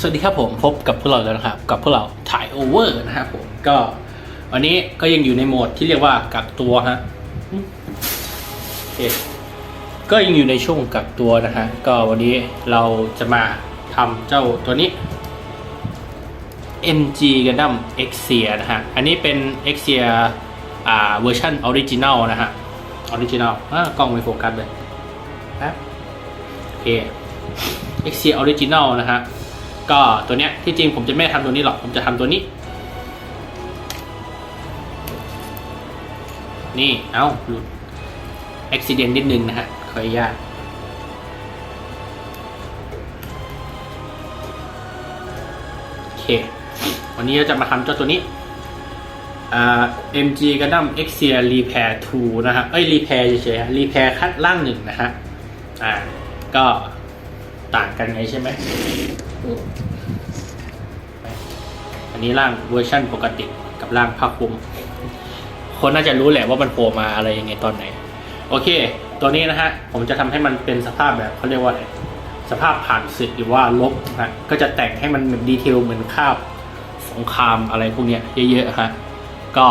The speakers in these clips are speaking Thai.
สวัสดีครับผมพบกับพวกเราแล้วนะครับ กับพวกเราถ่ายโอเวอร์นะครับผมก็วันนี้ก็ยังอยู่ในโหมดที่เรียกว่ากักตัวฮะโอเคก็ยังอยู่ในช่วงกักตัวนะฮะก็วันนี้เราจะมาทำเจ้าตัวนี้ NG Gundam Exia นะฮะอันนี้เป็น Exia อ่าเวอร์ชันออริจินัลนะฮะออริจินัลอ่ากล้องไม่โฟกัสเลยครับโอเค Exia Original นะฮะ ก็ตัวเนี้ยที่จริงผมจะไม่ทำตัวนี้หรอก ผมจะทำตัวนี้ นี่ เอ้าหลุดอุบิเหตุนิดนึงนะฮะขออนุญาตโอเค วันนี้เราจะมาทำเจ้าตัวนี้อ่า MG Gundam Exia Repair 2 นะฮะเอ้ย Repair เฉยๆฮะ Repair คัดล่างหนึ่งนะฮะอ่าก็ ต่างกันไงใช่ไหม อันนี้ร่างเวอร์ชั่นปกติกับร่างผ้าคลุมคนน่าจะรู้แหละว่ามันโผล่มาอะไรยังไงตอนไหน โอเค ตัวนี้นะฮะ ผมจะทำให้มันเป็นสภาพแบบเขาเรียกว่าอะไร สภาพผ่านศึกหรือว่าลบนะฮะก็จะแต่งให้มันแบบดีเทลเหมือนคาบสงครามอะไรพวกเนี้ยเยอะๆฮะ ก็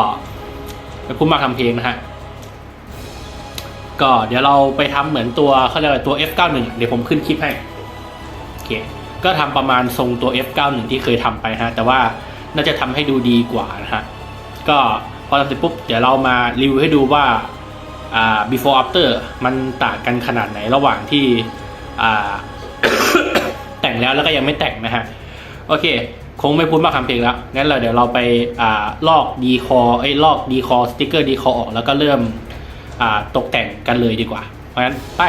ไปพูดมากทำเพลงนะฮะก็เดี๋ยวเราไปทำเหมือนตัวเขาเรียกว่าตัว F91 เดี๋ยวผมขึ้นคลิปให้ เค ก็ทำประมาณทรงตัว F91 ที่เคยทำไปฮะ แต่ว่าน่าจะทำให้ดูดีกว่านะฮะ ก็พอทำเสร็จปุ๊บ เดี๋ยวเรามารีวิวให้ดูว่าอ่า before after มันต่างกันขนาดไหนระหว่างที่อ่าแต่งแล้วแล้วก็ยังไม่แต่งนะฮะ โอเค คงไม่พูดมากคำเพลงแล้ว งั้นเราเดี๋ยวเราไปอ่าลอกดีคอไอ้ลอกดีคอสติ๊กเกอร์ดีคอออกแล้วก็เริ่มอ่าตกแต่งกันเลยดีกว่า เพราะฉะนั้นไป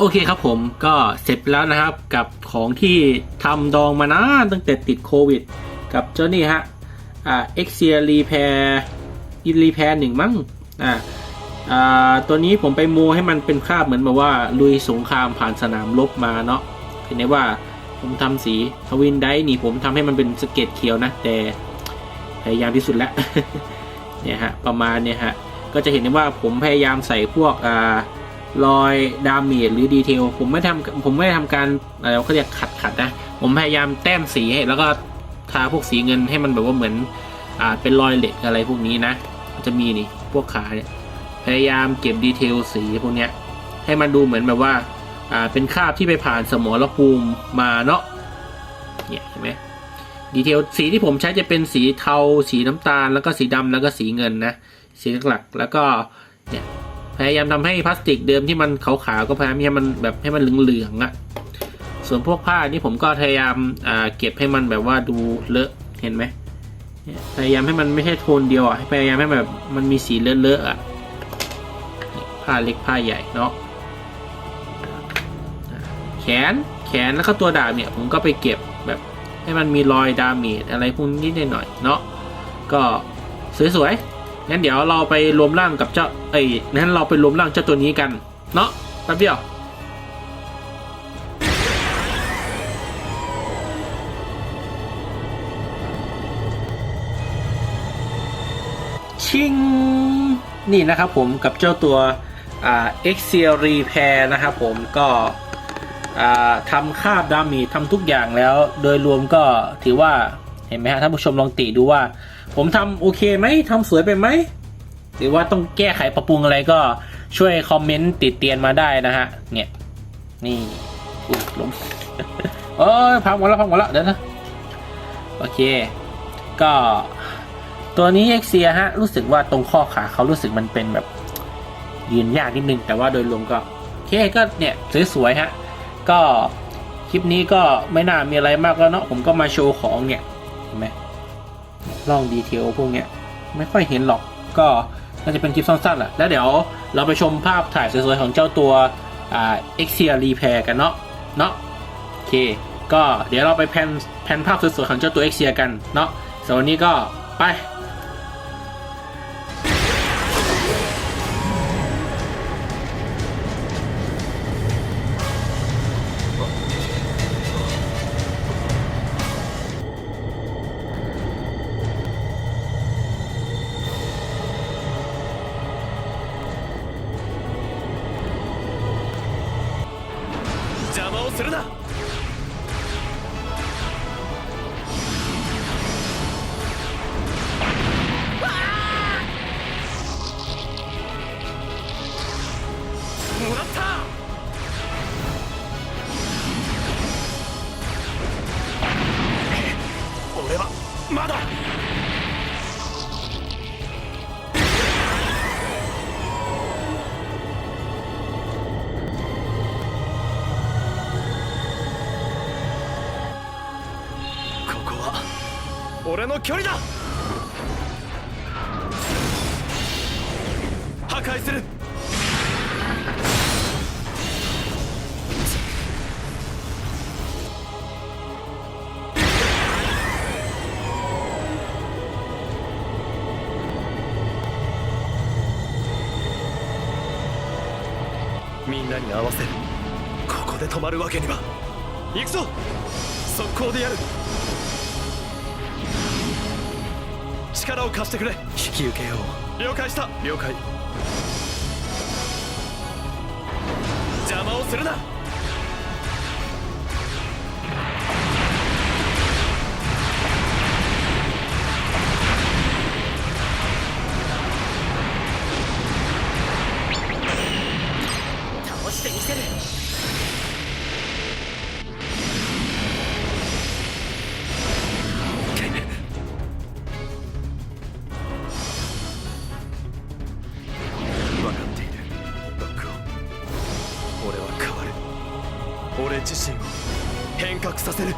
โอเคครับผมก็เสร็จแล้วนะครับกับของที่ทำดองมานานตั้งแต่ติดโควิด กับเจ้านี่ฮะอ่า Exia Repair อิน Repair หนึ่งมั้งอ่าอ่าตัวนี้ผมไปโมให้มันเป็นคราบเหมือนแบบว่าลุยสงครามผ่านสนามรบมาเนาะเห็นไหมว่าผมทำสีทวินไดนี่ผมทำให้มันเป็นสเก็ตเขียวนะ แต่พยายามที่สุดแล้วเนี่ยฮะประมาณเนี่ยฮะก็จะเห็นได้ว่าผมพยายามใส่พวกอ่า รอยดาเมจหรือดีเทลผมไม่ทำผมไม่ทำการอะไรเขาเรียกขัดขัดนะ ผมพยายามแต้มสีให้แล้วก็ทาพวกสีเงินให้มันแบบว่าเหมือนอ่าเป็นรอยเหล็กอะไรพวกนี้นะจะมีนี่พวกขาเนี่ยพยายามเก็บดีเทลสีพวกเนี้ยให้มันดูเหมือนแบบว่าอ่าเป็นคราบที่ไปผ่านสมรภูมิมาเนาะเนี่ยเห็นไหมดีเทลสีที่ผมใช้จะเป็นสีเทาสีน้ำตาลแล้วก็สีดำแล้วก็สีเงินนะสีหลักๆแล้วก็เนี่ย พยายามทำให้พลาสติกเดิมที่มันขาวๆก็พยายามให้มันแบบให้มันเหลืองๆอะ่ะ ส่วนพวกผ้านี่ผมก็พยายามอ่าเก็บให้มันแบบว่าดูเลอะเห็นไหมพยายามให้มันไม่ใช่โทนเดียวอะพยายามให้แบบมันมีสีเลอะๆอะผ้าเล็กผ้าใหญ่เนาะแขนแขนแล้วก็ตัวดาบเนี่ยผมก็ไปเก็บแบบให้มันมีรอยดาเมจอะไรพวกนี้นิดหน่อยเนาะก็สวยๆ งั้นเดี๋ยวเราไปรวมร่างกับเจ้าเอ้ยงั้นเราไปรวมร่างเจ้าตัวนี้กัน เนาะแป๊บเดียวชิงนี่นะครับผมกับเจ้าตัวอ่า Exia Repair นะครับผมก็อ่าทำคาบดามีทำทุกอย่างแล้ว โดยรวมก็ถือว่าเห็นไหมฮะท่านผู้ชมลองติดูว่า ผมทำโอเคไหมทำสวยไปไหม หรือว่าต้องแก้ไขปรับปรุงอะไรก็ช่วยคอมเมนต์ติดเตียนมาได้นะฮะ เนี่ย นี่อุ๊ยล้มเอ้ยพังหมดแล้วพังหมดแล้วเดี๋ยวนะ โอเค ก็ตัวนี้เอ็กเซียฮะ รู้สึกว่าตรงข้อขาเขารู้สึกมันเป็นแบบ ยืนยากนิดนึง แต่ว่าโดยรวมก็โอเคก็เนี่ยสวยๆฮะ ก็คลิปนี้ก็ไม่น่ามีอะไรมากแล้วเนาะผมก็มาโชว์ของเนี่ยเห็นไหม ล่องดีเทลพวกเนี้ยไม่ค่อยเห็นหรอกก็น่าจะเป็นคลิปสั้นๆแหละแล้วเดี๋ยวเราไปชมภาพถ่ายสวยๆของเจ้าตัวอ่า Xia Repair กันเนาะเนาะโอเค ก็เดี๋ยวเราไปแพนแพนภาพสวยๆของเจ้าตัวเอ็กเซียกันเนาะสำหรับวันนี้ก็ไป するな。俺の距離だ。破壊する。みんなに合わせる。ここで止まるわけには。行くぞ。速攻でやる。力を貸してくれ。引き受けよう。了解した。了解。邪魔をするな自身を変革させる。